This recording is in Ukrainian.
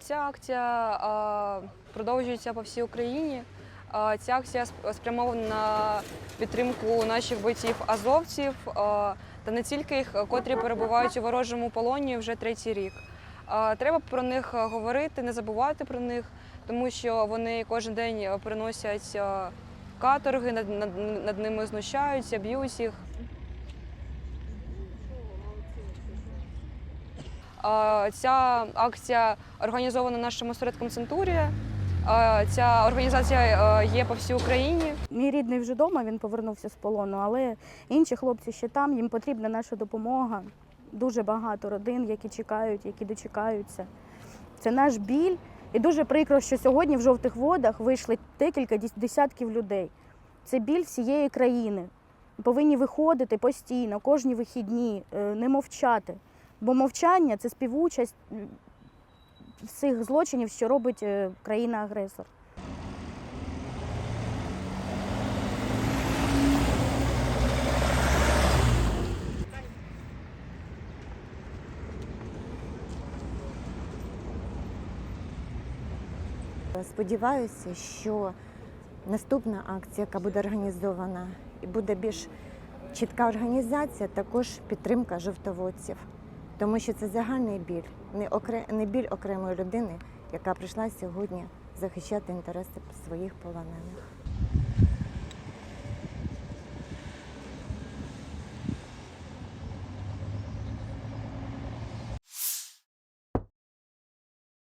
Ця акція продовжується по всій Україні. Ця акція спрямована на підтримку наших бойців азовців та не тільки їх, котрі перебувають у ворожому полоні вже третій рік. Треба про них говорити, не забувати про них, тому що вони кожен день приносять каторги, над ними знущаються, б'ють їх. Ця акція організована нашим осередком Центурія. Ця організація е, є по всій Україні. Мій рідний вже вдома, він повернувся з полону, але інші хлопці ще там, їм потрібна наша допомога. Дуже багато родин, які чекають, які дочекаються. Це наш біль. І дуже прикро, що сьогодні в жовтих водах вийшли декілька десятків людей. Це біль всієї країни. Повинні виходити постійно, кожні вихідні, е, не мовчати. Бо мовчання це співучасть всіх злочинів, що робить е, країна-агресор. Сподіваюся, що наступна акція, яка буде організована, і буде більш чітка організація, також підтримка жовтоводців, тому що це загальний біль, не, окре... не біль окремої людини, яка прийшла сьогодні захищати інтереси своїх полонених.